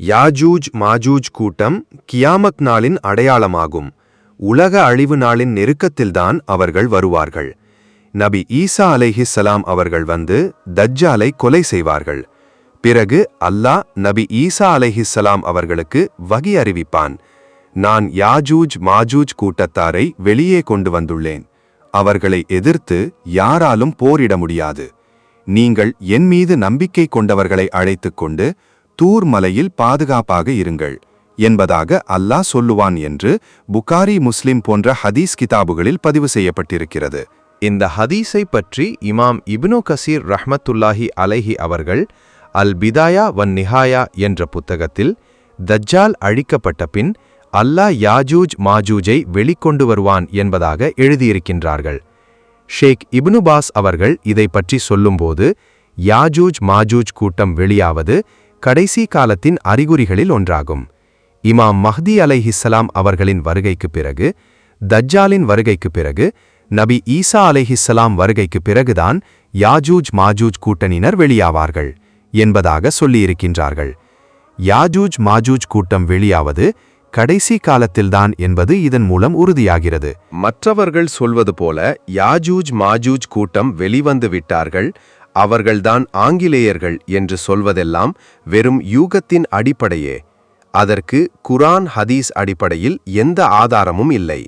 யாஜூஜ் மாஜூஜ் கூட்டம் கியாமத் நாளின் அடையாளமாகும். உலக அழிவு நாளின் நெருக்கத்தில்தான் அவர்கள் வருவார்கள். நபி ஈசா அலைஹிஸ்ஸலாம் அவர்கள் வந்து தஜ்ஜாலை கொலை செய்வார்கள். பிறகு அல்லாஹ் நபி ஈசா அலைஹிஸ்ஸலாம் அவர்களுக்கு வகி அறிவிப்பான். நான் யாஜூஜ் மாஜூஜ் கூட்டத்தாரை வெளியே கொண்டு வந்துள்ளேன். அவர்களை எதிர்த்து யாராலும் போரிட முடியாது. நீங்கள் என் மீது நம்பிக்கை கொண்டவர்களை அழைத்துக் கொண்டு தூர் மலையில் பாதுகாப்பாக இருங்கள் என்பதாக அல்லாஹ் சொல்லுவான் என்று புகாரி முஸ்லிம் போன்ற ஹதீஸ் கிதாபுகளில் பதிவு செய்யப்பட்டிருக்கிறது. இந்த ஹதீஸை பற்றி இமாம் இப்னு கசீர் ரஹ்மத்துல்லாஹி அலைஹி அவர்கள் அல் பிதாயா வன் நிஹாயா என்ற புத்தகத்தில் தஜ்ஜால் அழிக்கப்பட்ட பின் அல்லாஹ் யாஜூஜ் மாஜூஜை வெளிக்கொண்டு வருவான் என்பதாக எழுதியிருக்கின்றார்கள். ஷேக் இப்னு பாஸ் அவர்கள் இதை பற்றி சொல்லும்போது யாஜூஜ் மாஜூஜ் கூட்டம் வெளியாவது கடைசி காலத்தின் அறிகுறிகளில் ஒன்றாகும். இமாம் மஹ்தி அலைஹிஸ்ஸலாம் அவர்களின் வருகைக்கு பிறகு தஜ்ஜாலின் வருகைக்கு பிறகு நபி ஈசா அலைஹிஸ்ஸலாம் வருகைக்கு பிறகுதான் யாஜூஜ் மாஜூஜ் கூட்டணியினர் வெளியாவார்கள் என்பதாக சொல்லியிருக்கின்றார்கள். யாஜூஜ் மாஜூஜ் கூட்டம் வெளியாவது கடைசி காலத்தில்தான் என்பது இதன் மூலம் உறுதியாகிறது. மற்றவர்கள் சொல்வது போல யாஜூஜ் மாஜூஜ் கூட்டம் வெளிவந்து விட்டார்கள் அவர்கள்தான் ஆங்கிலேயர்கள் என்று சொல்வதெல்லாம் வெறும் யூகத்தின் அடிப்படையே. அதற்கு குரான் ஹதீஸ் அடிப்படையில் எந்த ஆதாரமும் இல்லை.